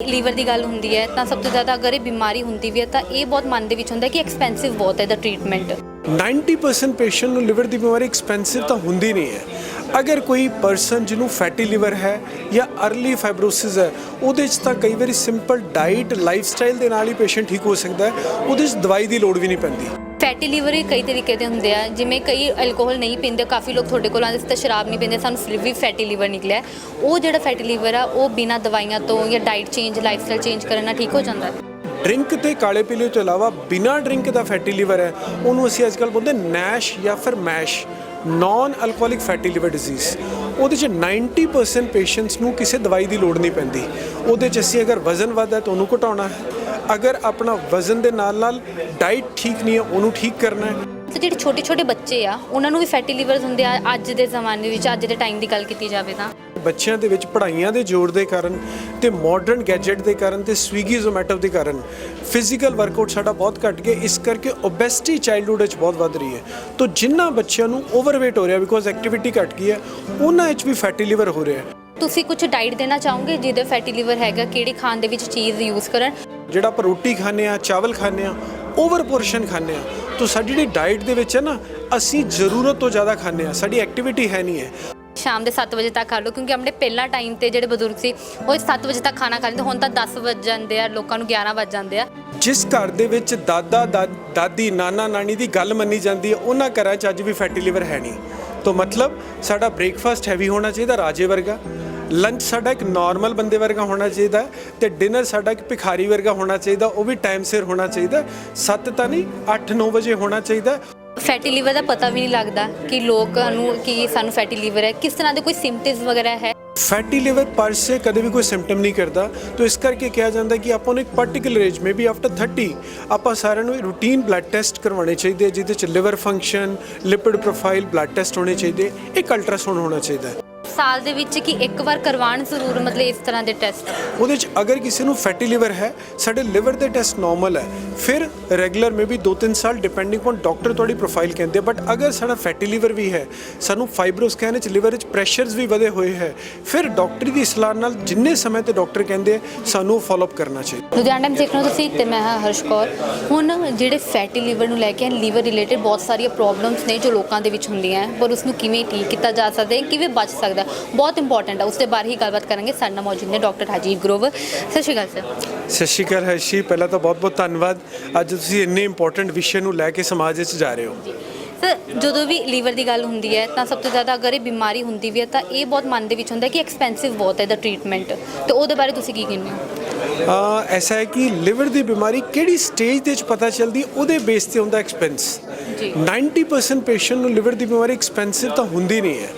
Liver ਦੀ ਗੱਲ ਹੁੰਦੀ ਹੈ, ਤਾਂ ਸਭ ਤੋਂ ਜ਼ਿਆਦਾ ਅਗਰ ਇਹ ਬਿਮਾਰੀ ਹੁੰਦੀ ਵੀ ਹੈ, ਤਾਂ ਇਹ ਬਹੁਤ ਮਨ ਦੇ ਵਿੱਚ ਹੁੰਦਾ ਕਿ ਐਕਸਪੈਂਸਿਵ ਬਹੁਤ ਹੈ ਦਾ ਟ੍ਰੀਟਮੈਂਟ 90% ਪੇਸ਼ੈਂਟ ਨੂੰ ਲਿਵਰ ਦੀ ਬਿਮਾਰੀ ਐਕਸਪੈਂਸਿਵ ਤਾਂ ਹੁੰਦੀ ਨਹੀਂ ਹੈ। ਅਗਰ ਕੋਈ ਪਰਸਨ ਜਿਹਨੂੰ ਫੈਟੀ ਲਿਵਰ ਹੈ ਜਾਂ ਅਰਲੀ ਫਾਈਬਰੋਸਿਸ ਹੈ, ਉਹਦੇ 'ਚ ਤਾਂ ਕਈ ਵਾਰੀ ਸਿੰਪਲ ਡਾਈਟ ਲਾਈਫਸਟਾਈਲ ਦੇ ਨਾਲ ਹੀ ਪੇਸ਼ੈਂਟ ਠੀਕ ਹੋ ਸਕਦਾ ਹੈ, ਉਹਦੇ 'ਚ ਦਵਾਈ ਦੀ ਲੋੜ ਵੀ ਨਹੀਂ ਪੈਂਦੀ। ਫੈਟੀ ਲੀਵਰ ਹੀ ਕਈ ਤਰੀਕੇ ਦੇ ਹੁੰਦੇ ਆ, ਜਿਵੇਂ ਕਈ ਐਲਕੋਹਲ ਨਹੀਂ ਪੀਂਦੇ, ਕਾਫੀ ਲੋਕ ਤੁਹਾਡੇ ਕੋਲ ਆਉਂਦੇ ਸੀ ਤਾਂ ਸ਼ਰਾਬ ਨਹੀਂ ਪੀਂਦੇ, ਸਾਨੂੰ ਫਿਰ ਵੀ ਫੈਟੀ ਲੀਵਰ ਨਿਕਲਿਆ ਉਹ ਜਿਹੜਾ ਫੈਟੀ ਲੀਵਰ ਆ, ਉਹ ਬਿਨਾਂ ਦਵਾਈਆਂ ਤੋਂ ਜਾਂ ਡਾਈਟ ਚੇਂਜ ਲਾਈਫਸਟਾਈਲ ਚੇਂਜ ਕਰਨ ਨਾਲ ਠੀਕ ਹੋ ਜਾਂਦਾ ਹੈ। ਡਰਿੰਕ ਤੇ ਕਾਲੇ ਪੀਲੇ ਤੋਂ ਇਲਾਵਾ ਬਿਨਾਂ ਡਰਿੰਕ ਦਾ ਫੈਟੀ ਲਿਵਰ ਹੈ। ਉਹਨੂੰ ਅਸੀਂ ਅੱਜਕੱਲ ਬੋਲਦੇ ਨੈਸ਼ ਜਾਂ ਫਿਰ MASH non alcoholic fatty liver disease ਉਹਦੇ ਚ 90% ਪੇਸ਼ੈਂਟਸ ਨੂੰ ਕਿਸੇ ਦਵਾਈ ਦੀ ਲੋੜ ਨਹੀਂ ਪੈਂਦੀ। ਉਹਦੇ ਚ ਅਸੀਂ ਅਗਰ ਵਜ਼ਨ ਵੱਧਦਾ ਤਾਂ ਉਹਨੂੰ ਘਟਾਉਣਾ ਹੈ। ਅਗਰ ਆਪਣਾ ਵਜ਼ਨ ਦੇ ਨਾਲ ਨਾਲ ਡਾਈਟ ਠੀਕ ਨਹੀਂ ਹੈ ਉਹਨੂੰ ਠੀਕ ਕਰਨਾ ਹੈ। ਤੇ ਜਿਹੜੇ ਛੋਟੇ ਛੋਟੇ ਬੱਚੇ ਆ ਉਹਨਾਂ ਨੂੰ ਵੀ ਫੈਟੀ ਲੀਵਰਸ ਹੁੰਦੇ ਆ ਅੱਜ ਦੇ ਜ਼ਮਾਨੇ ਵਿੱਚ ਅੱਜ ਦੇ ਟਾਈਮ ਦੀ ਗੱਲ ਕੀਤੀ ਜਾਵੇ ਤਾਂ। ਬੱਚਿਆਂ ਦੇ ਵਿੱਚ ਪੜ੍ਹਾਈਆਂ ਦੇ ਜ਼ੋਰ ਦੇ ਕਾਰਨ ਤੇ ਮਾਡਰਨ ਗੈਜਟ ਦੇ ਕਾਰਨ ਤੇ ਸਵੀਗੀ ਜ਼ੋਮੈਟੋ ਦੇ ਕਾਰਨ ਫਿਜ਼ੀਕਲ ਵਰਕਆਊਟ ਸਾਡਾ ਬਹੁਤ ਘਟ ਗਿਆ ਇਸ ਕਰਕੇ ਓਬੈਸਿਟੀ ਚਾਈਲਡਹੂਡ ਵਿੱਚ ਬਹੁਤ ਵੱਧ ਰਹੀ ਹੈ। ਤਾਂ ਜਿਨ੍ਹਾਂ ਬੱਚਿਆਂ ਨੂੰ ਓਵਰਵੇਟ ਹੋ ਰਿਹਾ ਬਿਕੋਜ਼ ਐਕਟੀਵਿਟੀ ਘਟ ਗਈ ਹੈ ਉਹਨਾਂ ਵਿੱਚ ਵੀ ਫੈਟੀ ਲਿਵਰ ਹੋ ਰਿਹਾ ਹੈ। ਤੁਸੀਂ ਕੁਝ ਡਾਈਟ ਦੇਣਾ ਚਾਹੋਗੇ ਜਿਹਦੇ ਫੈਟੀ ਲੀਵਰ ਹੈਗਾ ਕਿਹੜੀ ਖਾਣ ਦੇ ਵਿੱਚ ਚੀਜ਼ ਯੂਜ਼ ਕਰਨ? ਜਿਹੜਾ ਆਪਾਂ ਰੋਟੀ ਖਾਂਦੇ ਆ ਚਾਵਲ ਖਾਂਦੇ ਆ ਓਵਰ ਪੋਰਸ਼ਨ ਖਾਂਦੇ ਆ ਤਾਂ ਸਾਡੀ ਜਿਹੜੀ ਡਾਈਟ ਦੇ ਵਿੱਚ ਹੈ ਨਾ ਅਸੀਂ ਜ਼ਰੂਰਤ ਤੋਂ ਜ਼ਿਆਦਾ ਖਾਂਦੇ ਆ ਸਾਡੀ ਐਕਟੀਵਿਟੀ ਹੈ ਨਹੀਂ ਹੈ। ਸ਼ਾਮ ਦੇ 7 ਵਜੇ ਤੱਕ ਖਾ ਲਓ ਕਿਉਂਕਿ ਆਪਣੇ ਪਹਿਲਾ ਟਾਈਮ ਤੇ ਜਿਹੜੇ ਬਜ਼ੁਰਗ ਸੀ ਉਹ 7 ਵਜੇ ਤੱਕ ਖਾਣਾ ਖਾ ਲੈਂਦੇ ਹੁਣ ਤਾਂ 10 ਵਜ ਜਾਂਦੇ ਆ ਲੋਕਾਂ ਨੂੰ 11 ਵਜ ਜਾਂਦੇ ਆ। ਜਿਸ ਘਰ ਦੇ ਵਿੱਚ ਦਾਦਾ ਦਾਦੀ ਨਾਨਾ ਨਾਨੀ ਦੀ ਗੱਲ ਮੰਨੀ ਜਾਂਦੀ ਹੈ ਉਹਨਾਂ ਘਰਾਂ 'ਚ ਅੱਜ ਵੀ ਫੈਟੀ ਲਿਵਰ ਹੈ ਨਹੀਂ। ਤੋਂ ਮਤਲਬ ਸਾਡਾ ਬ੍ਰੇਕਫਾਸਟ ਹੈਵੀ ਹੋਣਾ ਚਾਹੀਦਾ ਰਾਜੇ ਵਰਗਾ। ਲੰਚ ਸਾਡਾ ਇੱਕ ਨਾਰਮਲ ਬੰਦੇ ਵਰਗਾ ਹੋਣਾ ਚਾਹੀਦਾ ਹੈ ਤੇ ਡਿਨਰ ਸਾਡਾ ਇੱਕ ਭਿਖਾਰੀ ਵਰਗਾ ਹੋਣਾ ਚਾਹੀਦਾ ਉਹ ਵੀ ਟਾਈਮ ਸਿਰ ਹੋਣਾ ਚਾਹੀਦਾ। 7 ਤਾਂ ਨਹੀਂ 8-9 ਵਜੇ ਹੋਣਾ ਚਾਹੀਦਾ। ਹੈ। ਫੈਟੀ ਲੀਵਰ ਦਾ ਪਤਾ ਵੀ ਨਹੀਂ ਲੱਗਦਾ ਕਿ ਲੋਕਾਂ ਨੂੰ ਕਿ ਸਾਨੂੰ ਫੈਟੀ ਲੀਵਰ ਹੈ। ਕਿਸ ਤਰ੍ਹਾਂ ਦੇ ਕੋਈ ਸਿੰਪਟਮਸ ਵਗੈਰਾ ਹੈ? ਫੈਟੀ ਲਿਵਰ ਪਰ ਸੇ ਕਦੇ ਵੀ ਕੋਈ ਸਿੰਪਟਮ ਨਹੀਂ ਕਰਦਾ। ਤਾਂ ਇਸ ਕਰਕੇ ਕਿਹਾ ਜਾਂਦਾ ਕਿ ਆਪਾਂ ਨੂੰ ਇੱਕ ਪਾਰਟਿਕੂਲਰ ਏਜ ਮੇਬੀ ਆਫਟਰ 30 ਆਪਾਂ ਸਾਰਿਆਂ ਨੂੰ ਰੂਟੀਨ ਬਲੱਡ ਟੈਸਟ ਕਰਵਾਉਣੇ ਚਾਹੀਦੇ ਆ, ਜਿਹਦੇ ਚ liver function lipid profile blood test ਹੋਣੇ ਚਾਹੀਦੇ ਇੱਕ ਅਲਟਰਾਸਾਊਂਡ ਹੋਣਾ ਚਾਹੀਦਾ। ਹੈ ਸਾਲ ਦੇ ਵਿੱਚ ਕਿ ਇੱਕ ਵਾਰ ਕਰਵਾਉਣ ਜ਼ਰੂਰ ਮਤਲਬ ਇਸ ਤਰ੍ਹਾਂ ਦੇ ਟੈਸਟ ਉਹਦੇ ਚ ਅਗਰ ਕਿਸੇ ਨੂੰ ਫੈਟੀ ਲਿਵਰ ਹੈ ਸਾਡੇ ਲਿਵਰ ਦੇ ਟੈਸਟ ਨਾਰਮਲ ਹੈ। ਫਿਰ ਰੈਗੂਲਰ ਮੇਬੀ 2-3 ਸਾਲ ਡਿਪੈਂਡਿੰਗ ਔਨ ਡਾਕਟਰ ਤੁਹਾਡੀ ਪ੍ਰੋਫਾਈਲ ਕਹਿੰਦੇ ਬਟ ਅਗਰ ਸਾਡਾ ਫੈਟੀ ਲਿਵਰ ਵੀ ਹੈ ਸਾਨੂੰ ਫਾਈਬਰੋਸਕੈਨ ਵਿੱਚ ਲਿਵਰ ਵਿੱਚ ਪ੍ਰੈਸ਼ਰਸ ਵੀ ਵਧੇ ਹੋਏ ਹੈ ਫਿਰ ਡਾਕਟਰ ਦੀ ਸਲਾਹ ਨਾਲ ਜਿੰਨੇ ਸਮੇਂ ਤੇ ਡਾਕਟਰ ਕਹਿੰਦੇ ਸਾਨੂੰ ਫਾਲੋ ਅਪ ਕਰਨਾ ਚਾਹੀਦਾ। ਲੁਧਿਆਣਾ ਟਾਈਮ ਦੇਖ ਰਹੇ ਹੋ ਤੁਸੀਂ ਤੇ ਮੈਂ ਹਾਂ ਹਰਸ਼ ਕੌਰ। ਹੁਣ ਜਿਹੜੇ ਫੈਟੀ ਲੀਵਰ ਨੂੰ ਲੈ ਕੇ ਲੀਵਰ ਰਿਲੇਟਡ ਬਹੁਤ ਸਾਰੀਆਂ ਪ੍ਰੋਬਲਮਸ ਨੇ ਜੋ ਲੋਕਾਂ ਦੇ ਵਿੱਚ ਹੁੰਦੀਆਂ ਪਰ ਉਸ ਨੂੰ ਕਿਵੇਂ ਠੀਕ ਕੀਤਾ ਜਾ ਸਕਦਾ ਹੈ ਕਿਵੇਂ ਬਚ ਸਕਦਾ ਬਹੁਤ ਇੰਪੋਰਟੈਂਟ ਹੈ ਉਸ ਦੇ ਬਾਰੇ ਹੀ ਗੱਲਬਾਤ ਕਰਾਂਗੇ। ਸਾਡੇ ਨਾਲ ਮੌਜੂਦ ਨੇ ਡਾਕਟਰ ਰਾਜੀਵ ਗਰੋਵਰ। ਸਤਿ ਸ਼੍ਰੀ ਅਕਾਲ ਸਰ। ਸਤਿ ਸ਼੍ਰੀ ਅਕਾਲ ਹਰਸ਼ੀ। ਪਹਿਲਾਂ ਤਾਂ ਬਹੁਤ ਬਹੁਤ ਧੰਨਵਾਦ। ਅੱਜ ਤੁਸੀਂ ਇੰਨੇ ਇੰਪੋਰਟੈਂਟ ਵਿਸ਼ੇ ਨੂੰ ਲੈ ਕੇ ਸਮਾਜ ਵਿੱਚ ਜਾ ਰਹੇ ਹੋ। ਸਰ ਜਦੋਂ ਵੀ ਲੀਵਰ ਦੀ ਗੱਲ ਹੁੰਦੀ ਹੈ ਤਾਂ ਸਭ ਤੋਂ ਜ਼ਿਆਦਾ ਅਗਰ ਇਹ ਬਿਮਾਰੀ ਹੁੰਦੀ ਵੀ ਹੈ ਤਾਂ ਇਹ ਬਹੁਤ ਮਨ ਦੇ ਵਿੱਚ ਹੁੰਦਾ ਕਿ ਐਕਸਪੈਂਸਿਵ ਬਹੁਤ ਹੈ ਦਾ ਟ੍ਰੀਟਮੈਂਟ ਤੇ ਉਹਦੇ ਬਾਰੇ ਤੁਸੀਂ ਕੀ ਕਹਿੰਦੇ ਹੋ? ਆ ਐਸਾ ਹੈ ਕਿ ਲਿਵਰ ਦੀ ਬਿਮਾਰੀ ਕਿਹੜੀ ਸਟੇਜ ਦੇ ਵਿੱਚ ਪਤਾ ਚੱਲਦੀ ਉਹਦੇ ਬੇਸ ਤੇ ਹੁੰਦਾ ਐਕਸਪੈਂਸ ਜੀ। 90% ਪੇਸ਼ੈਂਟ ਨੂੰ ਲਿਵਰ ਦੀ ਬਿਮਾਰੀ ਐਕਸਪੈਂਸਿਵ ਤਾਂ ਹੁੰਦੀ ਨਹੀਂ ਹੈ।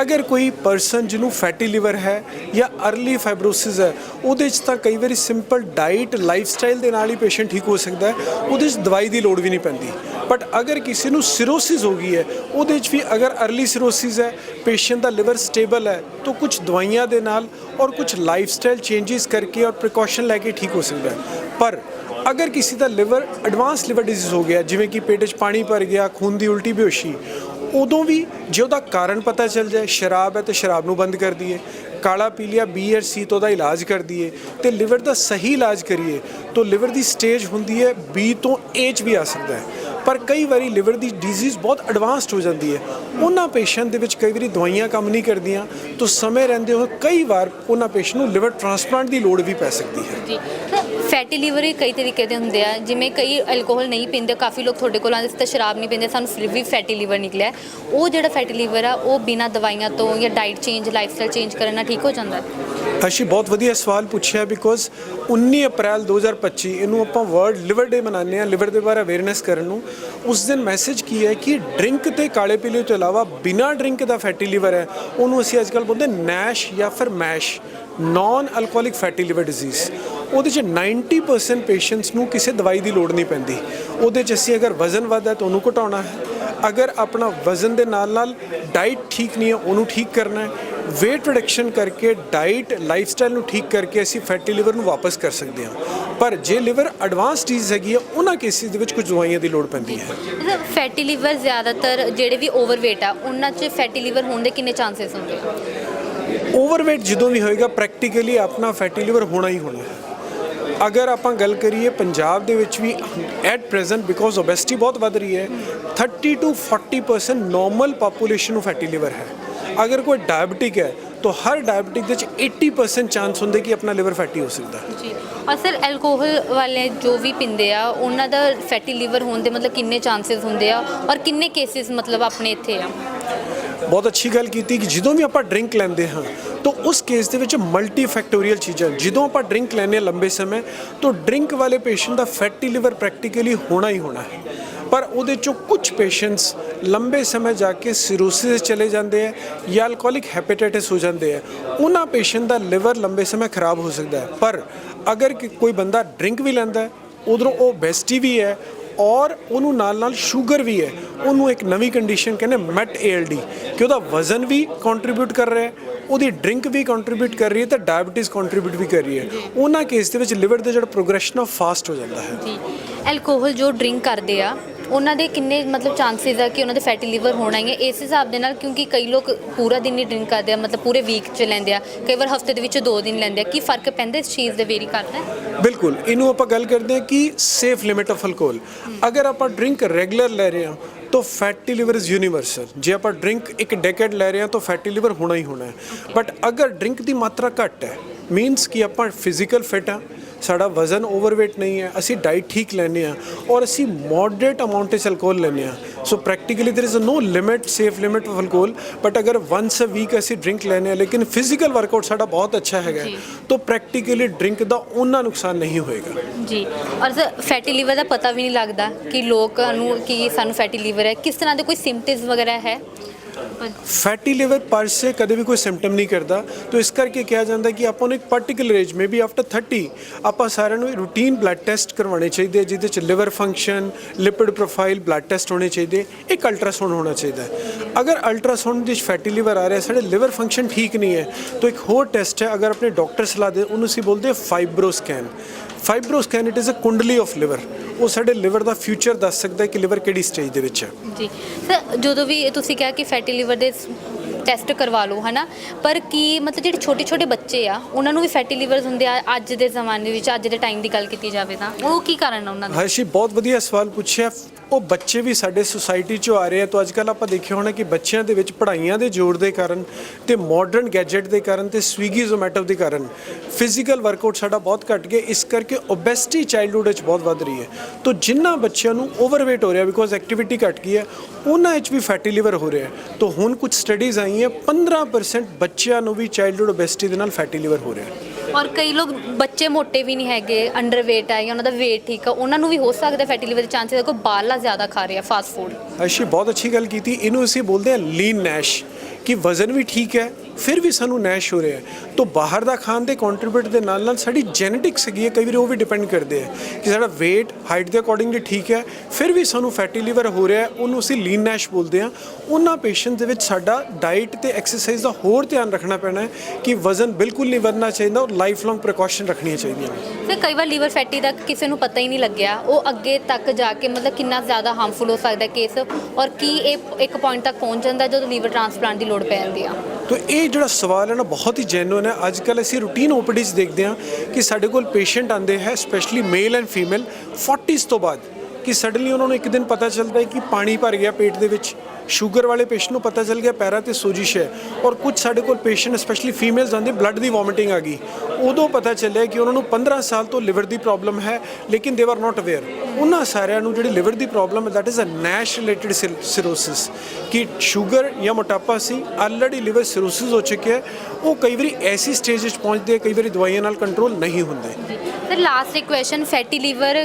ਅਗਰ ਕੋਈ ਪਰਸਨ ਜਿਹਨੂੰ ਫੈਟੀ ਲਿਵਰ ਹੈ ਜਾਂ ਅਰਲੀ ਫਾਈਬਰੋਸਿਸ ਹੈ, ਉਹਦੇ 'ਚ ਤਾਂ ਕਈ ਵਾਰੀ ਸਿੰਪਲ ਡਾਈਟ ਲਾਈਫ ਸਟਾਈਲ ਦੇ ਨਾਲ ਹੀ ਪੇਸ਼ੈਂਟ ਠੀਕ ਹੋ ਸਕਦਾ ਹੈ, ਉਹਦੇ 'ਚ ਦਵਾਈ ਦੀ ਲੋੜ ਵੀ ਨਹੀਂ ਪੈਂਦੀ। ਬਟ ਅਗਰ ਕਿਸੇ ਨੂੰ ਸਿਰੋਸਿਸ ਹੋ ਗਈ ਹੈ, ਉਹਦੇ 'ਚ ਵੀ ਅਗਰ ਅਰਲੀ ਸਿਰੋਸਿਸ ਹੈ ਪੇਸ਼ੈਂਟ ਦਾ ਲਿਵਰ ਸਟੇਬਲ ਹੈ, ਤਾਂ ਕੁਝ ਦਵਾਈਆਂ ਦੇ ਨਾਲ ਔਰ ਕੁਝ ਲਾਈਫਸਟਾਈਲ ਚੇਂਜਸ ਕਰਕੇ ਔਰ ਪ੍ਰੀਕਾਸ਼ਨ ਲੈ ਕੇ ਠੀਕ ਹੋ ਸਕਦਾ ਹੈ। ਪਰ ਅਗਰ ਕਿਸੇ ਦਾ ਲਿਵਰ ਐਡਵਾਂਸ ਲਿਵਰ ਡਿਜ਼ੀਜ਼ ਹੋ ਗਿਆ, ਜਿਵੇਂ ਕਿ ਪੇਟ 'ਚ ਪਾਣੀ ਭਰ ਗਿਆ, ਖੂਨ ਦੀ ਉਲਟੀ ਬੇਹੋਸ਼ੀ ਉਦੋਂ ਵੀ ਜੇ ਉਹਦਾ ਕਾਰਨ ਪਤਾ ਚੱਲ ਜਾਏ, ਸ਼ਰਾਬ ਹੈ ਤਾਂ ਸ਼ਰਾਬ ਨੂੰ ਬੰਦ ਕਰ ਦਈਏ, ਕਾਲਾ ਪੀਲੀਆ ਬੀ ਔਰ ਸੀ ਤੋਂ ਦਾ ਇਲਾਜ ਕਰ ਦਈਏ ਤੇ ਲਿਵਰ ਦਾ ਸਹੀ ਇਲਾਜ ਕਰੀਏ, ਤਾਂ ਲਿਵਰ ਦੀ ਸਟੇਜ ਹੁੰਦੀ ਹੈ ਬੀ ਤੋਂ ਏ 'ਚ ਵੀ ਆ ਸਕਦਾ ਹੈ। ਪਰ ਕਈ ਵਾਰੀ ਲਿਵਰ ਦੀ ਡਿਜ਼ੀਜ਼ ਬਹੁਤ ਐਡਵਾਂਸਡ ਹੋ ਜਾਂਦੀ ਹੈ। ਉਹਨਾਂ ਪੇਸ਼ੈਂਟ ਦੇ ਵਿੱਚ ਕਈ ਵਾਰੀ ਦਵਾਈਆਂ ਕੰਮ ਨਹੀਂ ਕਰਦੀਆਂ, ਤਾਂ ਸਮੇਂ ਰਹਿੰਦੇ ਹੋਏ ਕਈ ਵਾਰ ਉਹਨਾਂ ਪੇਸ਼ੈਂਟ ਨੂੰ ਲਿਵਰ ਟ੍ਰਾਂਸਪਲਾਂਟ ਦੀ ਲੋੜ ਵੀ ਪੈ ਸਕਦੀ ਹੈ। ਜੀ ਫੈਟੀ ਲੀਵਰ ਹੀ ਕਈ ਤਰੀਕੇ ਦੇ ਹੁੰਦੇ ਆ, ਜਿਵੇਂ ਕਈ ਐਲਕੋਹਲ ਨਹੀਂ ਪੀਂਦੇ, ਕਾਫੀ ਲੋਕ ਤੁਹਾਡੇ ਕੋਲ ਆਉਂਦੇ ਸੀ ਤਾਂ ਸ਼ਰਾਬ ਨਹੀਂ ਪੀਂਦੇ, ਸਾਨੂੰ ਫਿਰ ਵੀ ਫੈਟੀ ਲੀਵਰ ਨਿਕਲਿਆ। ਉਹ ਜਿਹੜਾ ਫੈਟੀ ਲੀਵਰ ਆ, ਉਹ ਬਿਨਾਂ ਦਵਾਈਆਂ ਤੋਂ ਜਾਂ ਡਾਈਟ ਚੇਂਜ ਲਾਈਫਸਟਾਈਲ ਚੇਂਜ ਕਰਨ ਨਾਲ ਠੀਕ ਹੋ ਜਾਂਦਾ ਹੈ? ਅਸ਼ੀ ਬਹੁਤ ਵਧੀਆ ਸਵਾਲ ਪੁੱਛਿਆ ਬਿਕੋਜ਼ 19 ਅਪ੍ਰੈਲ 2025 ਇਹਨੂੰ ਆਪਾਂ ਵਰਲਡ ਲਿਵਰ ਡੇ ਮਨਾਉਂਦੇ ਆ ਲਿਵਰ ਦੇ ਬਾਰੇ ਅਵੇਅਰਨੈਸ ਕਰਨ ਨੂੰ। ਉਸ ਦਿਨ ਮੈਸੇਜ ਕੀ ਹੈ ਕਿ ਡਰਿੰਕ ਤੇ ਕਾਲੇ ਪੀਲੇ ਤੋਂ ਇਲਾਵਾ ਬਿਨਾਂ ਡਰਿੰਕ ਦਾ ਫੈਟੀ ਲਿਵਰ ਹੈ, ਉਹਨੂੰ ਅਸੀਂ ਅੱਜਕੱਲ ਬੋਲਦੇ ਨੈਸ਼ ਜਾਂ ਫਿਰ MASH non alcoholic fatty liver disease ਉਹਦੇ ਚ 90% ਪੇਸ਼ੈਂਟਸ ਨੂੰ ਕਿਸੇ ਦਵਾਈ ਦੀ ਲੋੜ ਨਹੀਂ ਪੈਂਦੀ। ਉਹਦੇ ਚ ਅਸੀਂ ਅਗਰ ਵਜ਼ਨ ਵੱਧਦਾ ਹੈ ਤਾਂ ਉਹਨੂੰ ਘਟਾਉਣਾ ਹੈ। ਅਗਰ ਆਪਣਾ ਵਜ਼ਨ ਦੇ ਨਾਲ ਨਾਲ ਡਾਈਟ ਠੀਕ ਨਹੀਂ ਹੈ, ਉਹਨੂੰ ਠੀਕ ਕਰਨਾ ਹੈ। weight ਰਿਡਕਸ਼ਨ ਕਰਕੇ ਡਾਈਟ ਲਾਈਫਸਟਾਈਲ ਨੂੰ ਠੀਕ ਕਰਕੇ ਅਸੀਂ ਫੈਟੀ ਲਿਵਰ ਨੂੰ ਵਾਪਸ ਕਰ ਸਕਦੇ ਹਾਂ। ਪਰ ਜੇ ਲਿਵਰ ਐਡਵਾਂਸ ਚੀਜ਼ ਹੈਗੀ ਹੈ, ਉਹਨਾਂ ਕੇਸਿਸ ਦੇ ਵਿੱਚ ਕੁਝ ਦਵਾਈਆਂ ਦੀ ਲੋੜ ਪੈਂਦੀ ਹੈ। ਫੈਟੀ ਲਿਵਰ ਜ਼ਿਆਦਾਤਰ ਜਿਹੜੇ ਵੀ ਓਵਰਵੇਟ ਆ, ਉਹਨਾਂ 'ਚ ਫੈਟੀ ਲੀਵਰ ਹੋਣ ਦੇ ਕਿੰਨੇ ਚਾਂਸਸ ਹੁੰਦੇ ਆ? ਓਵਰਵੇਟ ਜਦੋਂ ਵੀ ਹੋਏਗਾ ਪ੍ਰੈਕਟੀਕਲੀ ਆਪਣਾ ਫੈਟੀ ਲਿਵਰ ਹੋਣਾ ਹੀ ਹੋਣਾ ਅਗਰ ਆਪਾਂ ਗੱਲ ਕਰੀਏ ਪੰਜਾਬ ਦੇ ਵਿੱਚ ਵੀ ਐਟ ਪ੍ਰੈਜ਼ੈਂਟ ਬਿਕੋਜ਼ ਓਬੈਸਿਟੀ ਬਹੁਤ ਵੱਧ ਰਹੀ ਹੈ 30 ਟੂ 40% ਨਾਰਮਲ ਪੋਪੂਲੇਸ਼ਨ ਨੂੰ ਫੈਟੀ ਲਿਵਰ ਹੈ। ਅਗਰ ਕੋਈ ਡਾਇਬੀਟਿਕ ਹੈ, ਤਾਂ ਹਰ ਡਾਇਬੀਟਿਕ ਦੇ ਵਿੱਚ 80% ਚਾਂਸ ਹੁੰਦੇ ਕਿ ਆਪਣਾ ਲਿਵਰ ਫੈਟੀ ਹੋ ਸਕਦਾ ਹੈ। ਜੀ। ਔਰ ਸਰ ਐਲਕੋਹਲ ਵਾਲੇ ਜੋ ਵੀ ਪਿੰਦੇ ਆ, ਉਹਨਾਂ ਦਾ ਫੈਟੀ ਲਿਵਰ ਹੋਣ ਦੇ ਮਤਲਬ ਕਿੰਨੇ ਚਾਂਸਸ ਹੁੰਦੇ ਆ? ਔਰ ਕਿੰਨੇ ਕੇਸਿਸ ਮਤਲਬ ਆਪਣੇ ਇੱਥੇ ਆ? ਬਹੁਤ ਅੱਛੀ ਗੱਲ ਕੀਤੀ ਕਿ ਜਦੋਂ ਵੀ ਆਪਾਂ ਡਰਿੰਕ ਲੈਂਦੇ ਹਾਂ, ਤਾਂ ਉਸ ਕੇਸ ਦੇ ਵਿੱਚ ਮਲਟੀ ਫੈਕਟੋਰੀਅਲ ਚੀਜ਼ਾਂ, ਜਦੋਂ ਆਪਾਂ ਡਰਿੰਕ ਲੈਂਦੇ ਹਾਂ ਲੰਬੇ ਸਮੇਂ, ਤੋਂ ਡਰਿੰਕ ਵਾਲੇ ਪੇਸ਼ੈਂਟ ਦਾ ਫੈਟੀ ਲਿਵਰ ਪ੍ਰੈਕਟੀਕਲੀ ਹੋਣਾ ਹੀ ਹੋਣਾ ਹੈ। ਪਰ ਉਹਦੇ ਚੋਂ ਕੁਝ ਪੇਸ਼ੈਂਟਸ ਲੰਬੇ ਸਮੇਂ ਜਾ ਕੇ ਸਿਰੋਸਿਸ ਚਲੇ ਜਾਂਦੇ ਹੈ ਜਾਂ ਅਲਕੋਹਲਿਕ ਹੈਪੇਟਾਈਟਿਸ ਹੋ ਜਾਂਦੇ ਹੈ। ਉਹਨਾਂ ਪੇਸ਼ੈਂਟ ਦਾ ਲਿਵਰ ਲੰਬੇ ਸਮੇਂ ਖਰਾਬ ਹੋ ਸਕਦਾ ਹੈ। ਪਰ ਅਗਰ ਕੋਈ ਬੰਦਾ ਡਰਿੰਕ ਵੀ ਲੈਂਦਾ ਉਧਰੋਂ ਉਹ ਬੈਸਟੀ ਵੀ ਹੈ ਔਰ ਉਹਨੂੰ ਨਾਲ ਨਾਲ ਸ਼ੂਗਰ ਵੀ ਹੈ। ਉਹਨੂੰ ਇੱਕ ਨਵੀਂ ਕੰਡੀਸ਼ਨ ਕਹਿੰਦੇ ਮੈਟ ਏਐਲਡੀ ਕਿ ਉਹਦਾ ਵਜ਼ਨ ਵੀ ਕੰਟਰੀਬਿਊਟ ਕਰ ਰਿਹਾ ਹੈ ਉਹਦੀ ਡਰਿੰਕ ਵੀ ਕੰਟਰੀਬਿਊਟ ਕਰ ਰਹੀ ਹੈ ਤੇ ਡਾਇਬੀਟਿਸ ਕੰਟਰੀਬਿਊਟ ਵੀ ਕਰ ਰਹੀ ਹੈ। ਉਹਨਾਂ ਕੇਸ ਦੇ ਵਿੱਚ ਲਿਵਰ ਦਾ ਜਿਹੜਾ ਪ੍ਰੋਗਰੈਸ਼ਨ ਆ ਫਾਸਟ ਹੋ ਜਾਂਦਾ ਹੈ। ਜੀ। ਐਲਕੋਹਲ ਜੋ ਡਰਿੰਕ ਕਰਦੇ ਆ ਉਹਨਾਂ ਦੇ ਕਿੰਨੇ ਮਤਲਬ ਚਾਂਸਸ ਆ ਕਿ ਉਹਨਾਂ ਦੇ ਫੈਟੀ ਲਿਵਰ ਹੋਣਾ ਹੀ ਹੈ? ਇਸ ਹਿਸਾਬ ਦੇ ਨਾਲ ਕਿਉਂਕਿ ਕਈ ਲੋਕ ਪੂਰਾ ਦਿਨ ਹੀ ਡਰਿੰਕ ਕਰਦੇ ਆ ਮਤਲਬ ਪੂਰੇ ਵੀਕ ਚ ਲੈਂਦੇ ਆ ਕਈ ਵਾਰ ਹਫ਼ਤੇ ਦੇ ਵਿੱਚ ਦੋ ਦਿਨ ਲੈਂਦੇ ਆ। ਕੀ ਫ਼ਰਕ ਪੈਂਦਾ ਇਸ ਚੀਜ਼ ਦੇ ਵੇਰੀ ਕਰਦਾ ਹੈ ਬਿਲਕੁਲ ਇਹਨੂੰ ਆਪਾਂ ਗੱਲ ਕਰਦੇ ਹਾਂ ਕਿ ਸੇਫ ਲਿਮਿਟ ਆਫ ਅਲਕੋਹਲ ਅਗਰ ਆਪਾਂ ਡਰਿੰਕ ਰੈਗੂਲਰ ਲੈ ਰਹੇ ਹਾਂ ਤਾਂ ਫੈਟੀ ਲਿਵਰ ਇਜ਼ ਯੂਨੀਵਰਸਲ ਜੇ ਆਪਾਂ ਡਰਿੰਕ ਇੱਕ ਡੈਕੇਡ ਲੈ ਰਹੇ ਹਾਂ ਤਾਂ ਫੈਟੀ ਲਿਵਰ ਹੋਣਾ ਹੀ ਹੋਣਾ ਹੈ। ਬਟ ਅਗਰ ਡਰਿੰਕ ਦੀ ਮਾਤਰਾ ਘੱਟ ਹੈ ਮੀਨਸ ਕਿ ਆਪਾਂ ਫਿਜ਼ੀਕਲ ਫਿਟ ਆ ਸਾਡਾ ਵਜ਼ਨ ਓਵਰਵੇਟ ਨਹੀਂ ਹੈ ਅਸੀਂ ਡਾਈਟ ਠੀਕ ਲੈਂਦੇ ਆ ਔਰ ਅਸੀਂ ਮੋਡਰੇਟ ਅਮਾਉਂਟ ਵਿੱਚ ਅਲਕੋਹਲ ਲੈਂਦੇ ਆ so practically there is no limit safe limit of alcohol but ਅਗਰ ਵਾਂਸ ਅ ਵੀਕ ਅਸੀਂ ਡਰਿੰਕ ਲੈਂਦੇ ਆ ਲੇਕਿਨ ਫਿਜ਼ੀਕਲ ਵਰਕਆਊਟ ਸਾਡਾ ਬਹੁਤ ਅੱਛਾ ਹੈਗਾ ਜੀ। ਤਾਂ ਪ੍ਰੈਕਟੀਕਲੀ ਡਰਿੰਕ ਦਾ ਉਹਨਾਂ ਨੁਕਸਾਨ ਨਹੀਂ ਹੋਏਗਾ ਜੀ ਔਰ ਸਰ ਫੈਟੀ ਲਿਵਰ ਦਾ ਪਤਾ ਵੀ ਨਹੀਂ ਲੱਗਦਾ ਕਿ ਲੋਕਾਂ ਨੂੰ ਕਿ ਸਾਨੂੰ ਫੈਟੀ ਲਿਵਰ ਹੈ ਕਿਸ ਤਰ੍ਹਾਂ ਦੇ ਕੋਈ ਸਿੰਪਟਮਸ ਵਗੈਰਾ ਹੈ ਫੈਟੀ ਲਿਵਰ ਪਰ ਸੇ ਕਦੇ ਵੀ ਕੋਈ ਸਿੰਪਟਮ ਨਹੀਂ ਕਰਦਾ। ਤਾਂ ਇਸ ਕਰਕੇ ਕਿਹਾ ਜਾਂਦਾ ਕਿ ਆਪਾਂ ਨੂੰ ਇੱਕ ਪਾਰਟਿਕੂਲਰ ਏਜ ਮੇ ਵੀ ਆਫਟਰ 30 ਆਪਾਂ ਸਾਰਿਆਂ ਨੂੰ ਰੂਟੀਨ ਬਲੱਡ ਟੈਸਟ ਕਰਵਾਉਣੇ ਚਾਹੀਦੇ ਆ, ਜਿਹਦੇ ਚ liver function lipid profile blood test ਹੋਣੇ ਚਾਹੀਦੇ ਇੱਕ ਅਲਟਰਾਸਾਊਂਡ ਹੋਣਾ ਚਾਹੀਦਾ ਅਗਰ ਅਲਟਰਾਸਾਊਂਡ ਵਿੱਚ ਫੈਟੀ ਲਿਵਰ ਆ ਰਿਹਾ ਸਾਡੇ ਲਿਵਰ ਫੰਕਸ਼ਨ ਠੀਕ ਨਹੀਂ ਹੈ ਤਾਂ ਇੱਕ ਹੋਰ ਟੈਸਟ ਹੈ ਅਗਰ ਆਪਣੇ ਡਾਕਟਰ ਸਲਾਹ ਦੇ ਉਹਨੂੰ ਅਸੀਂ ਬੋਲਦੇ ਹਾਂ FibroScan FibroScan it is a Kundli of liver ਉਹ ਸਾਡੇ ਲਿਵਰ ਦਾ ਫਿਊਚਰ ਦੱਸ ਸਕਦਾ ਹੈ ਕਿ ਲਿਵਰ ਕਿਹੜੀ ਸਟੇਜ ਦੇ ਵਿੱਚ ਹੈ। ਜੀ। ਸਰ ਜਦੋਂ ਵੀ ਤੁਸੀਂ ਕਿਹਾ ਕਿ ਫੈਟੀ ਲਿਵਰ ਦੇ ਟੈਸਟ ਕਰਵਾ ਲਓ, ਹਨਾ? ਪਰ ਕੀ ਮਤਲਬ ਜਿਹੜੇ ਛੋਟੇ ਛੋਟੇ ਬੱਚੇ ਆ, ਉਹਨਾਂ ਨੂੰ ਵੀ ਫੈਟੀ ਲਿਵਰਸ ਹੁੰਦੇ ਆ ਅੱਜ ਦੇ ਜ਼ਮਾਨੇ ਵਿੱਚ, ਅੱਜ ਦੇ ਟਾਈਮ ਦੀ ਗੱਲ ਕੀਤੀ ਜਾਵੇ ਤਾਂ? ਉਹ ਕੀ ਕਾਰਨ ਆ ਉਹਨਾਂ ਦਾ? ਹਰਸ਼ੀ, ਬਹੁਤ ਵਧੀਆ ਸਵਾਲ ਪੁੱਛਿਆ। ਉਹ ਬੱਚੇ ਵੀ ਸਾਡੇ ਸੁਸਾਇਟੀ 'ਚੋਂ ਆ ਰਹੇ ਆ, ਤਾਂ ਅੱਜਕੱਲ ਆਪਾਂ ਦੇਖਿਆ ਹੋਣਾ ਕਿ ਬੱਚਿਆਂ ਦੇ ਵਿੱਚ ਪੜ੍ਹਾਈਆਂ ਦੇ ਜ਼ੋਰ ਦੇ ਕਾਰਨ ਤੇ ਮਾਡਰਨ ਗੈਜਟ ਦੇ ਕਾਰਨ ਤੇ ਸਵੀਗੀ ਜ਼ੋਮੈਟੋ ਦੇ ਕਾਰਨ ਫਿਜ਼ੀਕਲ ਵਰਕਆਊਟ ਸਾਡਾ ਬਹੁਤ ਘਟ ਗਿਆ। ਇਸ ਕਰਕੇ ਓਬੈਸਿਟੀ ਚਾਈਲਡਹੂਡ ਵਿੱਚ ਬਹੁਤ ਵੱਧ ਰਹੀ ਹੈ। ਤਾਂ ਜਿਨ੍ਹਾਂ ਬੱਚਿਆਂ ਨੂੰ ਓਵਰਵੇਟ ਹੋ ਰਿਹਾ ਬਿਕੋਜ਼ ਐਕਟੀਵਿਟੀ ਘਟ ਗਈ ਹੈ, ਉਹਨਾਂ ਵਿੱਚ ਵੀ ਫੈਟੀ ਲਿਵਰ ਹੋ ਰਿਹਾ ਹੈ। ਤਾਂ ਹੁਣ ਕੁਝ ਸਟੱਡੀਜ਼ ਆਈਆਂ 15% ਬੱਚਿਆਂ ਨੂੰ ਵੀ ਚਾਈਲਡਹੂਡ ਓਬੈਸਿਟੀ ਦੇ ਨਾਲ ਫੈਟੀ ਲਿਵਰ ਹੋ ਰਿਹਾ। ਹੈ ਔਰ ਕਈ ਲੋਕ ਬੱਚੇ ਮੋਟੇ ਵੀ ਨਹੀਂ ਹੈਗੇ ਅੰਡਰਵੇਟ ਹੈ ਜਾਂ ਉਹਨਾਂ ਦਾ weight ਠੀਕ ਆ ਉਹਨਾਂ ਨੂੰ ਵੀ ਹੋ ਸਕਦਾ ਫੈਟੀ ਲਿਵਰ ਦੇ ਚਾਂਸਸ ਹੈ ਕੋਈ ਬਾਹਰਲਾ ਜ਼ਿਆਦਾ ਖਾ ਰਿਹਾ ਫਾਸਟ ਫੂਡ ਅਸ਼ੀ ਬਹੁਤ ਅੱਛੀ ਗੱਲ ਕੀਤੀ ਇਹਨੂੰ ਅਸੀਂ ਬੋਲਦੇ ਹਾਂ ਲੀਨ ਨੈਸ਼ ਕਿ ਵਜ਼ਨ ਵੀ ਠੀਕ ਹੈ ਫਿਰ ਵੀ ਸਾਨੂੰ ਨੈਸ਼ ਹੋ ਰਿਹਾ ਤਾਂ ਬਾਹਰ ਦਾ ਖਾਣ ਦੇ ਕੰਟਰੀਬਿਊਟ ਦੇ ਨਾਲ ਨਾਲ ਸਾਡੀ ਜੈਨੇਟਿਕਸ ਹੈਗੀ ਹੈ ਕਈ ਵਾਰ ਉਹ ਵੀ ਡਿਪੈਂਡ ਕਰਦੇ ਆ ਕਿ ਸਾਡਾ weight ਹਾਈਟ ਦੇ ਅਕੋਰਡਿੰਗਲੀ ਠੀਕ ਹੈ ਫਿਰ ਵੀ ਸਾਨੂੰ ਫੈਟੀ ਲਿਵਰ ਹੋ ਰਿਹਾ ਉਹਨੂੰ ਅਸੀਂ ਲੀਨ ਨੈਸ਼ ਬੋਲਦੇ ਹਾਂ। ਉਹਨਾਂ ਪੇਸ਼ੈਂਟ ਦੇ ਵਿੱਚ ਸਾਡਾ ਡਾਈਟ ਤੇ ਐਕਸਰਸਾਈਜ਼ ਦਾ ਹੋਰ ਧਿਆਨ ਰੱਖਣਾ ਪੈਣਾ ਹੈ ਕਿ ਵਜ਼ਨ ਬਿਲਕੁਲ ਨਹੀਂ ਵਧਣਾ ਚਾਹੀਦਾ ਔਰ ਲਾਈਫ ਲੌਂਗ ਪ੍ਰੀਕਾਸ਼ਨ ਰੱਖਣੀਆਂ ਚਾਹੀਦੀਆਂ ਨੇ। ਤੇ ਕਈ ਵਾਰ ਲੀਵਰ ਫੈਟੀ ਦਾ ਕਿਸੇ ਨੂੰ ਪਤਾ ਹੀ ਨਹੀਂ ਲੱਗਿਆ। ਉਹ ਅੱਗੇ ਤੱਕ ਜਾ ਕੇ ਮਤਲਬ ਕਿੰਨਾ ਜ਼ਿਆਦਾ ਹਾਰਮਫੁਲ ਹੋ ਸਕਦਾ ਕੇਸ ਔਰ ਕੀ ਇਹ ਇੱਕ ਪੁਆਇੰਟ ਤੱਕ ਪਹੁੰਚ ਜਾਂਦਾ ਜਦੋਂ ਲੀਵਰ ਟ੍ਰਾਂਸਪਲਾਂਟ ਦੀ ਲੋੜ ਪੈ ਜਾਂਦੀ ਆ? ਤੋ ਇਹ ਜਿਹੜਾ ਸਵਾਲ ਹੈ ਨਾ, ਬਹੁਤ ਹੀ ਜੈਨੂਇਨ ਹੈ। ਅੱਜ ਕੱਲ ਅਸੀਂ ਰੂਟੀਨ ਓਪੀਡੀਜ਼ ਦੇਖਦੇ ਹਾਂ ਕਿ ਸਾਡੇ ਕੋਲ ਪੇਸ਼ੈਂਟ ਆਉਂਦੇ ਹੈ specially male and female 40s ਤੋਂ ਬਾਅਦ ਕਿ ਸਡਨਲੀ ਉਹਨਾਂ ਨੂੰ ਇੱਕ ਦਿਨ ਪਤਾ ਚੱਲਦਾ ਹੈ ਕਿ ਪਾਣੀ ਭਰ ਗਿਆ ਪੇਟ ਦੇ ਵਿੱਚ। ਸ਼ੂਗਰ ਵਾਲੇ ਪੇਸ਼ੈਂਟ ਨੂੰ ਪਤਾ ਚੱਲ ਗਿਆ ਪੈਰਾਂ ਤੇ ਸੋਜਿਸ਼ ਹੈ ਔਰ ਕੁਝ ਸਾਡੇ ਕੋਲ ਪੇਸ਼ੈਂਟ ਸਪੈਸ਼ਲੀ ਫੀਮੇਲਸ ਆਉਂਦੇ ਬਲੱਡ ਦੀ ਵੋਮਿਟਿੰਗ ਆ ਗਈ। ਉਦੋਂ ਪਤਾ ਚੱਲਿਆ ਕਿ ਉਹਨਾਂ ਨੂੰ 15 ਸਾਲ ਤੋਂ ਲਿਵਰ ਦੀ ਪ੍ਰੋਬਲਮ ਹੈ, ਲੇਕਿਨ ਦੇ ਵਰ ਨਾਟ ਅਵੇਅਰ ਉਹਨਾਂ ਸਾਰਿਆਂ ਨੂੰ ਜਿਹੜੀ ਲਿਵਰ ਦੀ ਪ੍ਰੋਬਲਮ ਹੈ that is a NASH related cirrhosis ਕਿ ਸ਼ੂਗਰ ਜਾਂ ਮੋਟਾਪਾ ਸੀ ਆਲਰੇਡੀ ਲਿਵਰ ਸਿਰੋਸਿਸ ਹੋ ਚੁੱਕਿਆ ਹੈ। ਉਹ ਕਈ ਵਾਰੀ ਐਸੀ ਸਟੇਜ ਵਿੱਚ ਪਹੁੰਚਦੇ ਕਈ ਵਾਰੀ ਦਵਾਈਆਂ ਨਾਲ ਕੰਟਰੋਲ ਨਹੀਂ ਹੁੰਦੇ। ਸਰ ਲਾਸਟ ਇੱਕ ਕੁਐਸਚਨ ਫੈਟੀ ਲੀਵਰ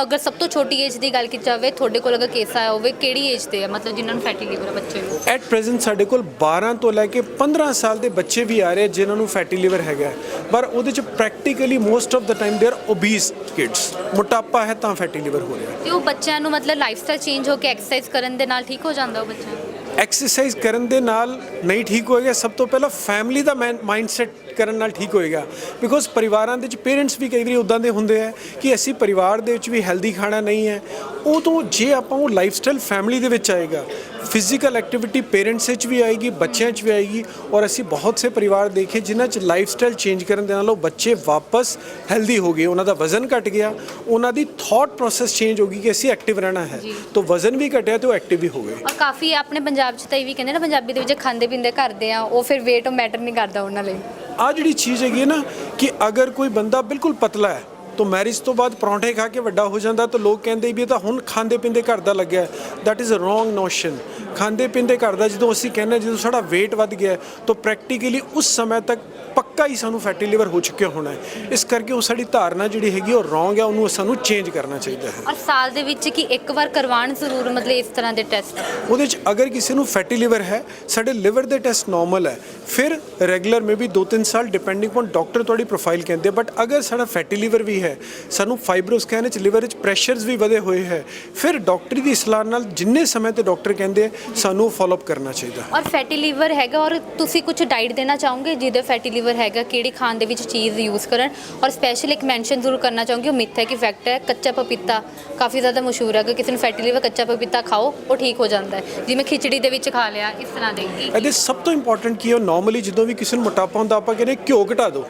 ਅਗਰ ਸਭ ਤੋਂ ਛੋਟੀ ਏਜ ਦੀ ਗੱਲ ਕੀਤੀ ਜਾਵੇ ਤੁਹਾਡੇ ਕੋਲ ਅਗਰ ਕੇਸ ਆਇਆ ਹੋਵੇ ਕਿਹੜੀ ਏਜ ਤੇ ਹੈ ਮਤਲਬ ਜਿਨ੍ਹਾਂ ਨੂੰ ਫੈਟੀ ਲੀਵਰ ਹੈ ਬੱਚੇ ਨੂੰ? ਐਟ ਪ੍ਰੈਜ਼ੈਂਟ ਸਾਡੇ ਕੋਲ 12 ਤੋਂ ਲੈ ਕੇ 15 ਸਾਲ ਦੇ ਬੱਚੇ ਵੀ ਆ ਰਹੇ ਜਿਨ੍ਹਾਂ ਨੂੰ ਫੈਟੀ ਲਿਵਰ ਹੈਗਾ। ਪਰ ਉਹਦੇ ਚ practically most of the time they are obese kids ਮੋਟਾਪਾ ਹੈ ਤਾਂ ਫੈਟੀ ਲਿਵਰ ਹੋ ਰਿਹਾ। ਤੇ ਉਹ ਬੱਚਿਆਂ ਨੂੰ ਮਤਲਬ ਲਾਈਫਸਟਾਈਲ ਚੇਂਜ ਹੋ ਕੇ ਐਕਸਰਸਾਈਜ਼ ਕਰਨ ਦੇ ਨਾਲ ਠੀਕ ਹੋ ਜਾਂਦਾ ਉਹ ਬੱਚਾ? ਐਕਸਰਸਾਈਜ਼ ਕਰਨ ਦੇ ਨਾਲ ਨਹੀਂ ਠੀਕ ਹੋਏਗਾ ਸਭ ਤੋਂ ਪਹਿਲਾਂ ਫੈਮਿਲੀ ਦਾ ਮਾਈਂਡਸੈਟ ਕਰਨ ਨਾਲ ਠੀਕ ਹੋਏਗਾ। ਬਿਕੋਜ਼ ਪਰਿਵਾਰਾਂ ਦੇ ਵਿੱਚ ਪੇਰੈਂਟਸ ਵੀ ਕਈ ਵਾਰੀ ਉਦਾਂ ਦੇ ਹੁੰਦੇ ਆ ਕਿ ਅਸੀਂ ਪਰਿਵਾਰ ਦੇ ਵਿੱਚ ਵੀ ਹੈਲਦੀ ਖਾਣਾ ਨਹੀਂ ਹੈ। ਉਹ ਤੋਂ ਜੇ ਆਪਾਂ ਉਹ ਲਾਈਫਸਟਾਈਲ ਫੈਮਿਲੀ ਦੇ ਵਿੱਚ ਆਏਗਾ ਫਿਜ਼ੀਕਲ ਐਕਟੀਵਿਟੀ ਪੇਰੈਂਟਸ ਵਿੱਚ ਵੀ ਆਏਗੀ ਬੱਚਿਆਂ 'ਚ ਵੀ ਆਏਗੀ ਔਰ ਅਸੀਂ ਬਹੁਤ ਸੇ ਪਰਿਵਾਰ ਦੇਖੇ ਜਿਨ੍ਹਾਂ 'ਚ ਲਾਈਫਸਟਾਈਲ ਚੇਂਜ ਕਰਨ ਦੇ ਨਾਲ ਉਹ ਬੱਚੇ ਵਾਪਸ ਹੈਲਦੀ ਹੋ ਗਏ। ਉਹਨਾਂ ਦਾ ਵਜ਼ਨ ਘਟ ਗਿਆ। ਉਹਨਾਂ ਦੀ ਥਾਟ ਪ੍ਰੋਸੈਸ ਚੇਂਜ ਹੋ ਗਈ ਕਿ ਅਸੀਂ ਐਕਟਿਵ ਰਹਿਣਾ ਹੈ। ਤਾਂ ਵਜ਼ਨ ਵੀ ਘਟਿਆ ਤੇ ਉਹ ਐਕਟਿਵ ਵੀ ਹੋ ਗਏ। ਔਰ ਕਾਫੀ ਆਪਣੇ ਪੰਜਾਬ 'ਚ ਤਾਂ ਇਹ ਵੀ ਕਹਿੰਦੇ ਨਾ ਪੰਜਾਬੀ ਦੇ ਵਿੱਚ ਖਾਂਦੇ ਪੀਂਦੇ ਕਰਦੇ ਆ ਉਹ ਫਿਰ weight ਮੈਟਰ ਨਹੀਂ ਕਰਦਾ ਉਹਨਾਂ ਲਈ। ਆ ਜਿਹੜੀ ਚੀਜ਼ ਹੈਗੀ ਹੈ ਨਾ ਕਿ ਅਗਰ ਕੋਈ ਬੰਦਾ ਬਿਲਕੁਲ ਪਤਲਾ ਹੈ, ਤਾਂ ਮੈਰਿਜ ਤੋਂ ਬਾਅਦ ਪਰੌਂਠੇ ਖਾ ਕੇ ਵੱਡਾ ਹੋ ਜਾਂਦਾ, ਤਾਂ ਲੋਕ ਕਹਿੰਦੇ ਵੀ ਇਹ ਤਾਂ ਹੁਣ ਖਾਂਦੇ ਪੀਂਦੇ ਘਰ ਦਾ ਲੱਗਿਆ that is a wrong notion ਖਾਂਦੇ ਪੀਂਦੇ ਘਰ ਦਾ ਜਦੋਂ ਅਸੀਂ ਕਹਿੰਦੇ ਜਦੋਂ ਸਾਡਾ weight ਵੱਧ ਗਿਆ ਤਾਂ ਪ੍ਰੈਕਟੀਕਲੀ ਉਸ ਸਮੇਂ ਤੱਕ ਪੱਕਾ ਹੀ ਸਾਨੂੰ ਫੈਟੀ ਲਿਵਰ ਹੋ ਚੁੱਕਿਆ ਹੋਣਾ ਹੈ। ਇਸ ਕਰਕੇ ਉਹ ਸਾਡੀ ਧਾਰਨਾ ਜਿਹੜੀ ਹੈਗੀ ਉਹ ਰੋਂਗ ਹੈ ਉਹਨੂੰ ਸਾਨੂੰ ਚੇਂਜ ਕਰਨਾ ਚਾਹੀਦਾ ਹੈ। ਔਰ ਸਾਲ ਦੇ ਵਿੱਚ ਕਿ ਇੱਕ ਵਾਰ ਕਰਵਾਉਣ ਜ਼ਰੂਰ ਮਤਲਬ ਇਸ ਤਰ੍ਹਾਂ ਦੇ ਟੈਸਟ ਉਹਦੇ ਚ ਅਗਰ ਕਿਸੇ ਨੂੰ ਫੈਟੀ ਲਿਵਰ ਹੈ ਸਾਡੇ ਲਿਵਰ ਦੇ ਟੈਸਟ ਨਾਰਮਲ ਹੈ। ਫਿਰ ਰੈਗੂਲਰ ਮੇ ਵੀ 2-3 ਸਾਲ ਡਿਪੈਂਡਿੰਗ ਔਨ ਡਾਕਟਰ ਤੁਹਾਡੀ ਪ੍ਰੋਫਾਈਲ ਕਹਿੰਦੇ ਬਟ ਅਗਰ ਸਾਡਾ ਫੈਟੀ ਲਿਵਰ ਵੀ ਹੈ ਸਾਨੂੰ ਫਾਈਬਰੋਸਕੈਨ ਵਿੱਚ ਲਿਵਰ ਵਿੱਚ ਪ੍ਰੈਸ਼ਰਸ ਵੀ ਵਧੇ ਹੋਏ ਹੈ ਫਿਰ ਡਾਕਟਰ ਦੀ ਸਲਾਹ ਨਾਲ ਜਿੰਨੇ ਸਮੇਂ ਤੇ ਡਾਕਟਰ ਕਹਿੰਦੇ ਸਾਨੂੰ ਫਾਲੋਅਪ ਕਰਨਾ ਚਾਹੀਦਾ ਔਰ ਫੈਟੀ ਲੀਵਰ ਹੈਗਾ ਔਰ ਤੁਸੀਂ ਕੁਝ ਡਾਈਟ ਦੇਣਾ ਚਾਹੋਗੇ ਜਿਹਦੇ ਫੈਟੀ ਲੀਵਰ ਹੈਗਾ ਕਿਹੜੀ ਖਾਣ ਦੇ ਵਿੱਚ ਚੀਜ਼ ਯੂਜ਼ ਕਰਨ ਔਰ ਸਪੈਸ਼ਲ ਇੱਕ ਮੈਂਸ਼ਨ ਜ਼ਰੂਰ ਕਰਨਾ ਚਾਹੂੰਗੀ ਉਹ ਮਿੱਥ ਹੈ ਕਿ ਫੈਕਟ ਹੈ ਕੱਚਾ ਪਪੀਤਾ ਕਾਫੀ ਜ਼ਿਆਦਾ ਮਸ਼ਹੂਰ ਹੈ ਕਿ ਕਿਸੇ ਨੂੰ ਫੈਟੀ ਲੀਵਰ ਕੱਚਾ ਪਪੀਤਾ ਖਾਓ ਉਹ ਠੀਕ ਹੋ ਜਾਂਦਾ ਹੈ। ਜਿਵੇਂ ਖਿਚੜੀ ਦੇ ਵਿੱਚ ਖਾ ਲਿਆ ਇਸ ਤਰ੍ਹਾਂ ਦੇ ਇਹ- ਇਹਦੇ ਸਭ ਤੋਂ ਇੰਪੋਰਟੈਂਟ ਕੀ ਹੈ ਨਾਰਮਲੀ ਜਦੋਂ ਵੀ ਕਿਸੇ ਨੂੰ ਮੋਟਾਪਾ ਹੁੰਦਾ ਆਪਾਂ ਕਹਿੰਦੇ ਘਿਓ ਘਟਾ ਦਿਓ।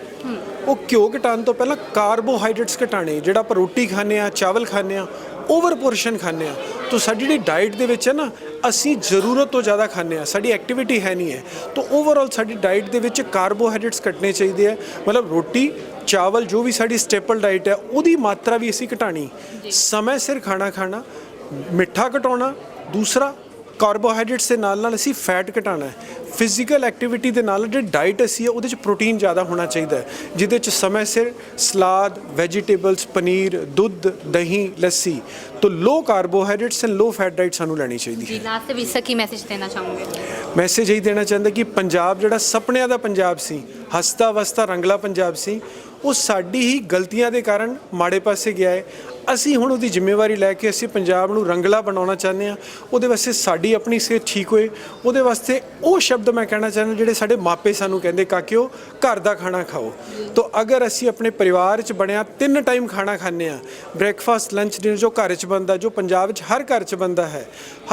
ਉਹ ਘਿਓ ਘਟਾਉਣ ਤੋਂ ਪਹਿਲਾਂ ਕਾਰਬੋਹਾਈਡਰੇਟਸ ਘਟਾਣੇ ਜਿਹੜਾ ਆਪਾਂ ਰੋਟੀ ਖਾਂਦੇ ਆ ਚਾਵਲ ਖਾਂਦੇ ਆ ਓਵਰ ਪੋਰਸ਼ਨ ਖਾਂਦੇ ਆ ਤਾਂ ਸਾਡੀ ਜਿਹੜੀ ਡਾਈਟ ਦੇ ਵਿੱਚ ਹੈ ਨਾ ਅਸੀਂ ਜ਼ਰੂਰਤ ਤੋਂ ਜ਼ਿਆਦਾ ਖਾਂਦੇ ਆ ਸਾਡੀ ਐਕਟੀਵਿਟੀ ਹੈ ਨਹੀਂ ਹੈ। ਤਾਂ ਓਵਰਆਲ ਸਾਡੀ ਡਾਈਟ ਦੇ ਵਿੱਚ ਕਾਰਬੋਹਾਈਡਰੇਟਸ ਘਟਨੇ ਚਾਹੀਦੇ ਆ। ਮਤਲਬ ਰੋਟੀ ਚਾਵਲ ਜੋ ਵੀ ਸਾਡੀ ਸਟੇਪਲ ਡਾਈਟ ਹੈ ਉਹਦੀ ਮਾਤਰਾ ਵੀ ਅਸੀਂ ਘਟਾਣੀ ਸਮੇਂ ਸਿਰ ਖਾਣਾ ਖਾਣਾ ਮਿੱਠਾ ਘਟਾਉਣਾ ਦੂਸਰਾ ਕਾਰਬੋਹਾਈਡਰੇਟਸ ਦੇ ਨਾਲ ਨਾਲ ਅਸੀਂ ਫੈਟ ਘਟਾਉਣਾ ਹੈ। ਫਿਜ਼ੀਕਲ ਐਕਟੀਵਿਟੀ ਦੇ ਨਾਲ ਜਿਹੜੀ ਡਾਈਟ ਅਸੀਂ ਹੈ ਉਹਦੇ ਚ ਪ੍ਰੋਟੀਨ ਜ਼ਿਆਦਾ ਹੋਣਾ ਚਾਹੀਦਾ ਹੈ ਜਿਹਦੇ ਚ ਸਮੇਂ ਸਿਰ ਸਲਾਦ ਵੈਜੀਟੇਬਲਸ ਪਨੀਰ ਦੁੱਧ ਦਹੀਂ ਲੱਸੀ। ਤੋਂ low carbohydrates and low fat diet ਸਾਨੂੰ ਲੈਣੀ ਚਾਹੀਦੀ ਹੈ। ਜੀ ਲਾਸਟ ਵਿੱਚ ਸਰ ਕੀ ਮੈਸੇਜ ਦੇਣਾ ਚਾਹੋਗੇ? ਮੈਸੇਜ ਇਹ ਦੇਣਾ ਚਾਹੁੰਦਾ ਕਿ ਪੰਜਾਬ ਜਿਹੜਾ ਸੁਪਨਿਆਂ ਦਾ ਪੰਜਾਬ ਸੀ ਹਸਤਾ ਵਸਤਾ ਰੰਗਲਾ ਪੰਜਾਬ ਸੀ ਉਹ ਸਾਡੀ ਹੀ ਗਲਤੀਆਂ ਦੇ ਕਾਰਨ ਮਾੜੇ ਪਾਸੇ ਗਿਆ ਹੈ। ਅਸੀਂ ਹੁਣ ਉਹਦੀ ਜ਼ਿੰਮੇਵਾਰੀ ਲੈ ਕੇ ਅਸੀਂ ਪੰਜਾਬ ਨੂੰ ਰੰਗਲਾ ਬਣਾਉਣਾ ਚਾਹੁੰਦੇ ਹਾਂ। ਉਹਦੇ ਵਾਸਤੇ ਸਾਡੀ ਆਪਣੀ ਸਿਹਤ ਠੀਕ ਹੋਏ। ਉਹਦੇ ਵਾਸਤੇ ਉਹ ਸ਼ਬਦ ਮੈਂ ਕਹਿਣਾ ਚਾਹੁੰਦਾ ਜਿਹੜੇ ਸਾਡੇ ਮਾਪੇ ਸਾਨੂੰ ਕਹਿੰਦੇ, ਕਾਕਿਓ, ਘਰ ਦਾ ਖਾਣਾ ਖਾਓ। ਤਾਂ ਅਗਰ ਅਸੀਂ ਆਪਣੇ ਪਰਿਵਾਰ 'ਚ ਬਣਿਆ, ਤਿੰਨ ਟਾਈਮ ਖਾਣਾ ਖਾਂਦੇ ਆ ਬ੍ਰੇਕਫਾਸਟ, ਲੰਚ, ਡਿਨਰ ਜੋ ਘਰ 'ਚ ਬਣਦਾ, ਜੋ ਪੰਜਾਬ 'ਚ ਹਰ ਘਰ 'ਚ ਬਣਦਾ ਹੈ।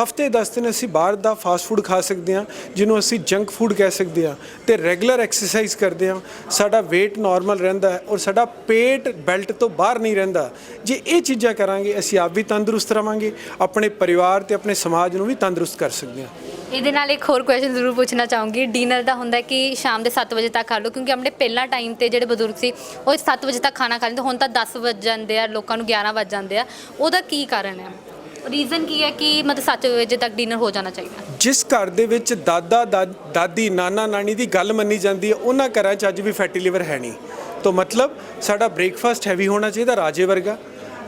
ਹਫ਼ਤੇ 10 ਦਿਨ ਅਸੀਂ ਬਾਹਰ ਦਾ ਫਾਸਟ ਫੂਡ ਖਾ ਸਕਦੇ ਹਾਂ, ਜਿਹਨੂੰ ਅਸੀਂ ਜੰਕ ਫੂਡ ਕਹਿ ਸਕਦੇ ਹਾਂ ਤੇ ਰੈਗੂਲਰ ਐਕਸਰਸਾਈਜ਼ ਕਰਦੇ ਹਾਂ। ਸਾਡਾ weight ਨਾਰਮਲ ਰਹਿੰਦਾ ਔਰ ਸਾਡਾ ਪੇਟ ਬੈਲਟ ਤੋਂ ਬਾਹਰ ਨਹੀਂ ਰਹਿੰਦਾ। ਜੇ ਇਹ ਚੀਜ਼ਾਂ ਕਰਾਂਗੇ ਅਸੀਂ ਆਪ ਵੀ ਤੰਦਰੁਸਤ ਰਵਾਂਗੇ ਆਪਣੇ ਪਰਿਵਾਰ ਤੇ ਆਪਣੇ ਸਮਾਜ ਨੂੰ ਵੀ ਤੰਦਰੁਸਤ ਕਰ ਸਕਦੇ ਹਾਂ। ਇਹਦੇ ਨਾਲ ਇੱਕ ਹੋਰ ਕੁਐਸਚਨ ਜ਼ਰੂਰ ਪੁੱਛਣਾ ਚਾਹੂੰਗੀ। ਡਿਨਰ ਦਾ ਹੁੰਦਾ ਕਿ ਸ਼ਾਮ ਦੇ 7 ਵਜੇ ਤੱਕ ਖਾ ਲਓ ਕਿਉਂਕਿ ਆਪਣੇ ਪਹਿਲਾ ਟਾਈਮ ਤੇ ਜਿਹੜੇ ਬਜ਼ੁਰਗ ਸੀ ਉਹ 7 ਵਜੇ ਤੱਕ ਖਾਣਾ ਖਾ ਲੈਂਦੇ ਹੁਣ ਤਾਂ 10 ਵਜ ਜਾਂਦੇ ਆ ਲੋਕਾਂ ਨੂੰ 11 ਵਜ ਜਾਂਦੇ ਆ। ਉਹਦਾ ਕੀ ਕਾਰਨ ਹੈ? ਰੀਜ਼ਨ ਕੀ ਹੈ ਕਿ ਮਤਲਬ 7 ਵਜੇ ਤੱਕ ਡਿਨਰ ਹੋ ਜਾਣਾ ਚਾਹੀਦਾ? ਜਿਸ ਘਰ ਦੇ ਵਿੱਚ ਦਾਦਾ ਦਾਦੀ ਨਾਨਾ ਨਾਨੀ ਦੀ ਗੱਲ ਮੰਨੀ ਜਾਂਦੀ ਹੈ ਉਹਨਾਂ ਘਰਾਂ 'ਚ ਅੱਜ ਵੀ ਫੈਟੀ ਲਿਵਰ ਹੈ ਨਹੀਂ। ਤਾਂ ਮਤਲਬ ਸਾਡਾ ਬ੍ਰੇਕਫਾਸਟ ਹੈਵੀ ਹੋਣਾ ਚਾਹੀਦਾ ਰਾਜੇ ਵਰਗਾ।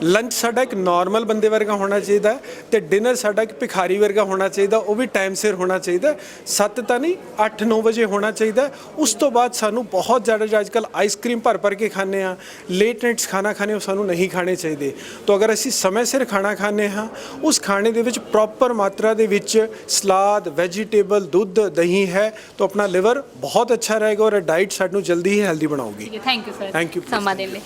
ਲੰਚ ਸਾਡਾ ਇੱਕ ਨਾਰਮਲ ਬੰਦੇ ਵਰਗਾ ਹੋਣਾ ਚਾਹੀਦਾ ਤੇ ਡਿਨਰ ਸਾਡਾ ਇੱਕ ਭਿਖਾਰੀ ਵਰਗਾ ਹੋਣਾ ਚਾਹੀਦਾ ਉਹ ਵੀ ਟਾਈਮ ਸਿਰ ਹੋਣਾ ਚਾਹੀਦਾ। 7 ਤਾਂ ਨਹੀਂ 8-9 ਵਜੇ ਹੋਣਾ ਚਾਹੀਦਾ। ਉਸ ਤੋਂ ਬਾਅਦ ਸਾਨੂੰ ਬਹੁਤ ਜ਼ਿਆਦਾ ਅੱਜਕੱਲ ਆਈਸਕ੍ਰੀਮ ਭਰ ਭਰ ਕੇ ਖਾਂਦੇ ਆ ਲੇਟ ਨਾਈਟਸ ਖਾਣਾ ਖਾਣੇ ਉਹ ਸਾਨੂੰ ਨਹੀਂ ਖਾਣੇ ਚਾਹੀਦੇ। ਤਾਂ ਅਗਰ ਅਸੀਂ ਸਮੇਂ ਸਿਰ ਖਾਣਾ ਖਾਂਦੇ ਹਾਂ ਉਸ ਖਾਣੇ ਦੇ ਵਿੱਚ ਪ੍ਰੋਪਰ ਮਾਤਰਾ ਦੇ ਵਿੱਚ ਸਲਾਦ ਵੈਜੀਟੇਬਲ ਦੁੱਧ ਦਹੀਂ ਹੈ ਤਾਂ ਆਪਣਾ ਲਿਵਰ ਬਹੁਤ ਅੱਛਾ ਰਹੇਗਾ ਔਰ ਡਾਈਟ ਸਾਨੂੰ ਜਲਦੀ ਹੀ healthy ਬਣਾਉਗੀ thank you sir you, please. ਸਮਾਂ ਦੇਣ ਲਈ।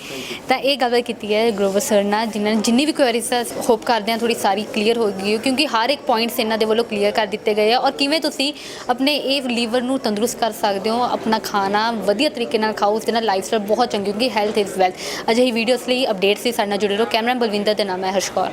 ਤਾਂ ਇਹ ਗੱਲ ਕੀਤੀ ਹੈ ਗਰੋਵਰ ਸਰ ਨਾਲ ਜਿਨ੍ਹਾਂ ਜਿੰਨੀ ਵੀ ਕੁਐਰੀਜ਼ ਹੈ ਹੋਪ ਕਰਦੇ ਹਾਂ ਥੋੜੀ ਸਾਰੀ ਕਲੀਅਰ ਹੋ ਗਈ ਹੋ ਕਿਉਂਕਿ ਹਰ ਇੱਕ ਪੁਆਇੰਟਸ ਇਹਨਾਂ ਦੇ ਵੱਲੋਂ ਕਲੀਅਰ ਕਰ ਦਿੱਤੇ ਗਏ ਆ ਔਰ ਕਿਵੇਂ ਤੁਸੀਂ ਆਪਣੇ ਇਹ ਲੀਵਰ ਨੂੰ ਤੰਦਰੁਸਤ ਕਰ ਸਕਦੇ ਹੋ, ਆਪਣਾ ਖਾਣਾ ਵਧੀਆ ਤਰੀਕੇ ਨਾਲ ਖਾਓ, ਉਸ ਦੇ ਨਾਲ ਲਾਈਫ ਸਟਾਈਲ ਬਹੁਤ ਚੰਗੀ ਕਿਉਂਕਿ ਹੈਲਥ ਇਜ਼ ਵੈਲਥ ਅਜਿਹੀ ਵੀਡੀਓਜ਼ ਲਈ ਅਪਡੇਟਸ ਲਈ ਸਾਡੇ ਨਾਲ ਜੁੜੇ ਰਹੋ। ਕੈਮਰਾ ਬਲਵਿੰਦਰ ਦੇ ਨਾਮ ਹੈ ਹਰਸ਼ ਕੌਰ।